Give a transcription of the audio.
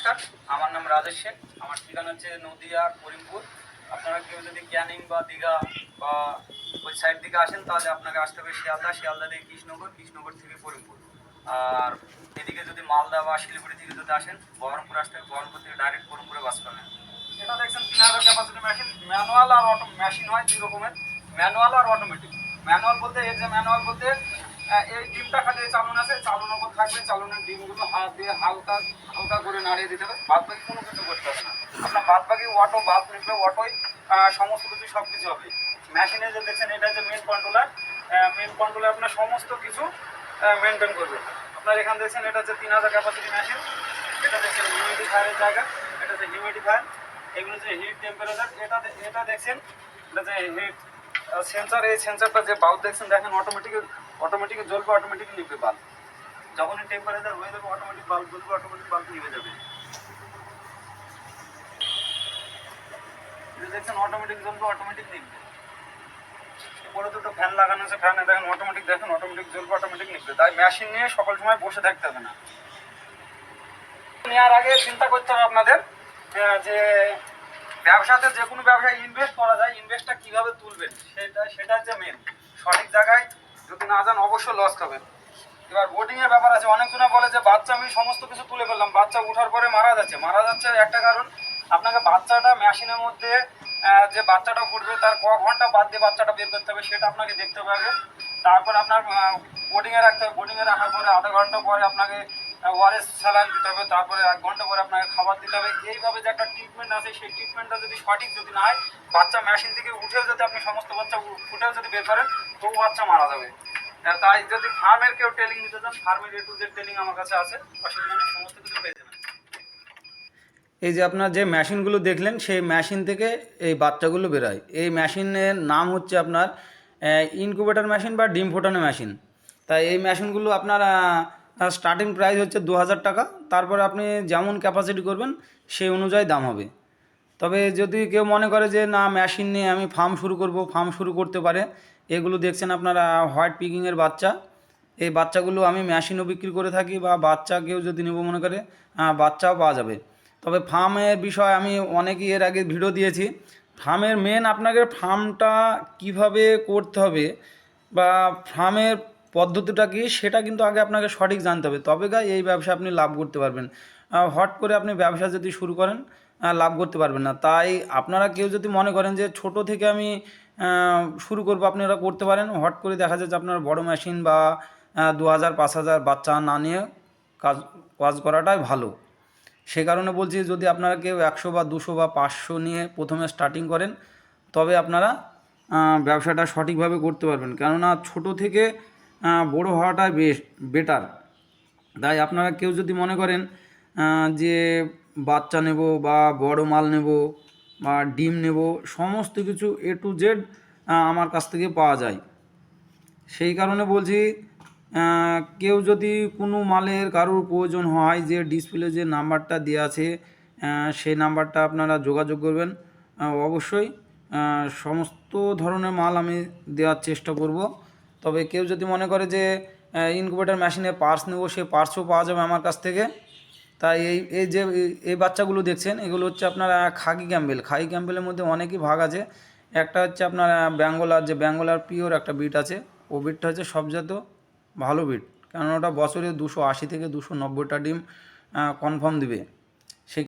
নমস্কার, আমার নাম রাজেশ সেন, আমার ঠিকানা হচ্ছে নদিয়া, করিমপুর। আপনারা কেউ যদি ক্যানিং বা দীঘা বা ওই সাইড দিকে আসেন, তাহলে আপনাকে আসতে হবে শিয়ালদা শিয়ালদা থেকে কৃষ্ণনগর কৃষ্ণনগর থেকে করিমপুর। আর এদিকে যদি মালদা বা শিলিগুড়ি থেকে যদি আসেন, বহরমপুর আসতে হবে, বহরমপুর থেকে ডাইরেক্ট করিমপুরে বাস পাবেন। এটা দেখছেন তিন হাজার ক্যাপাসিটি মেশিন ম্যানুয়াল আর অটো মেশিন হয় দুই রকমের ম্যানুয়াল আর অটোমেটিক ম্যানুয়াল বলতে এর যে ম্যানুয়াল বলতে এই ডিমটা খালি চালন আছে চালন ওপর থাকবে, চালনের ডিমগুলো হাত দিয়ে হালকা হালকা করে নাড়িয়ে দিতে হবে। বাদ বাকি কোনো কিছু করতে হবে না। আপনার বাদ বাকি অটো বাদ নিবে অটোই সমস্ত কিছু সব কিছু হবে মেশিনে যে দেখছেন, এটা হচ্ছে মেন কন্ট্রোলার মেন কন্ট্রোলার আপনার সমস্ত কিছু মেনটেন করবে। আপনার এখানে দেখছেন, এটা হচ্ছে তিন হাজার ক্যাপাসিটি মেশিন এটা দেখছেন হিউমিডিফায়ারের জায়গা। এটা হচ্ছে হিউমিডিফায়ার এগুলো যে হিট টেম্পারেচার এটা এটা দেখছেন, এটা যে হিট সেন্সার এই সেন্সারটা যে বাল্ব দেখছেন, দেখেন অটোমেটিক অটোমেটিক জ্বলবে অটোমেটিক নিবে বাল্ব যখনই টেম্পারেচার হয়ে যাবে অটোমেটিক বাল্ব জ্বলবে অটোমেটিক বাল্ব নিভে যাবে। দেখছেন অটোমেটিক জ্বলবে অটোমেটিক নিবে উপরে দুটো ফ্যান লাগানো আছে ফ্যানে দেখেন অটোমেটিক দেখেন অটোমেটিক জ্বলবে অটোমেটিক নিবে তাই মেশিন নিয়ে সকল সময় বসে থাকতে হবে না। নেওয়ার আগে চিন্তা করতে হবে আপনাদের যে ব্যবসাতে যে কোনো ব্যবসায় ইনভেস্ট করা যায় ইনভেস্টটা কীভাবে তুলবেন, সেটা সেটা হচ্ছে মেন সঠিক জায়গায় যদি না যান অবশ্যই লস খাবে এবার বোটিং এর ব্যাপার আছে, অনেকজনে বলে যে, বাচ্চা আমি সমস্ত কিছু তুলে ফেললাম, বাচ্চা ওঠার পরে মারা যাচ্ছে। মারা যাচ্ছে একটা কারণ, আপনাকে বাচ্চাটা মেশিনের মধ্যে যে বাচ্চাটা ফুটবে তার ক ঘণ্টা বাদ দিয়ে বাচ্চাটা বের করতে হবে, সেটা আপনাকে দেখতে পাবে তারপর আপনার বোর্ডিং এ রাখতে হবে। বোর্ডিং এ রাখার পরে আধা ঘণ্টা পরে আপনাকে ওয়ারেস স্যালাইন দিতে হবে, তারপরে এক ঘণ্টা পরে আপনাকে খাবার দিতে হবে। এইভাবে যে একটা ট্রিটমেন্ট আছে, সেই ট্রিটমেন্টটা যদি সঠিক যদি না হয়, বাচ্চা মেশিন থেকে উঠেও যদি আপনি সমস্ত বাচ্চা উ- ফুটেও যদি বের করেন তবু বাচ্চা মারা যাবে। তাই যদি ফার্মের কেউ ট্রেনিং নিতে চান ফার্মের এ টু ট্রেনিং আমার কাছে আছে, অসুবিধা নেই, সমস্ত কিছু পেয়ে যাবেন। এই যে আপনার যে মেশিনগুলো দেখলেন, সেই মেশিন থেকে এই বাচ্চাগুলো বেরোয়। এই মেশিনের নাম হচ্ছে আপনার ইনকুবেটর মেশিন বা ডিম ফোটানো মেশিন তাই এই মেশিনগুলো আপনার স্টার্টিং প্রাইস হচ্ছে দু হাজার টাকা। তারপরে আপনি যেমন ক্যাপাসিটি করবেন, সেই অনুযায়ী দাম হবে। তবে যদি কেউ মনে করে যে, না মেশিন নিয়ে আমি ফার্ম শুরু করব ফার্ম শুরু করতে পারে, এগুলো দেখছেন আপনারা হোয়াইট পিকিংয়ের বাচ্চা। এই বাচ্চাগুলো আমি মেশিনও বিক্রি করে থাকি বা বাচ্চা কেউ যদি নেব মনে করে বাচ্চাও পাওয়া যাবে। তবে ফার্মের বিষয় আমি অনেকই এর আগে ভিডিও দিয়েছি। ফার্মের মেন আপনাকে ফার্মটা কীভাবে করতে হবে বা ফার্মের পদ্ধতিটা কি? সেটা কিন্তু আগে আপনাকে সঠিক জানতে হবে। তবে গা এই ব্যবসা আপনি লাভ করতে পারবেন। হট করে আপনি ব্যবসা যদি শুরু করেন লাভ করতে পারবেন না। তাই আপনারা কেউ যদি মনে করেন যে ছোট থেকে আমি শুরু করব আপনারা করতে পারেন। হট করে দেখা যায় যে আপনার বড় মেশিন বা দু হাজার পাঁচ হাজার বাচ্চা না নিয়ে কাজ কাজ করাটাই ভালো। সে কারণে বলছি যদি আপনারা কেউ একশো বা দুশো বা পাঁচশো নিয়ে প্রথমে স্টার্টিং করেন, তবে আপনারা ব্যবসাটা সঠিকভাবে করতে পারবেন। কেননা ছোট থেকে বড় হওয়াটাই বেশ বেটার তাই আপনারা কেউ যদি মনে করেন যে বাচ্চা নেব বা বড় মাল নেব বা ডিম নেব, সমস্ত কিছু এ টু জেড আমার কাছ থেকে পাওয়া যায়। সেই কারণে বলছি কেউ যদি কোনো মালের কারোর প্রয়োজন হয়, যে ডিসপ্লে যে নাম্বারটা দেওয়া আছে সেই নাম্বারটা আপনারা যোগাযোগ করবেন। অবশ্যই সমস্ত ধরনের মাল আমি দেওয়ার চেষ্টা করব। তবে কেউ যদি মনে করে যে ইনকুবেটার মেশিনে পার্টস নেব, সে পার্টসও পাওয়া যাবে আমার কাছ থেকে। তাই এই এই যে, এই- বাচ্চাগুলো দেখছেন, এগুলো হচ্ছে আপনার খাকি ক্যাম্বেল। খাকি ক্যাম্বেলের মধ্যে অনেকই ভাগ আছে। একটা হচ্ছে আপনার ব্যাঙ্গোলার, যে ব্যাঙ্গোলার পিওর একটা বিট আছে, ও বিটটা হচ্ছে সবজাত ভালো বিট কারণ ওটা বছরে দুশো আশি থেকে দুশো নব্বইটা ডিম কনফার্ম দিবে।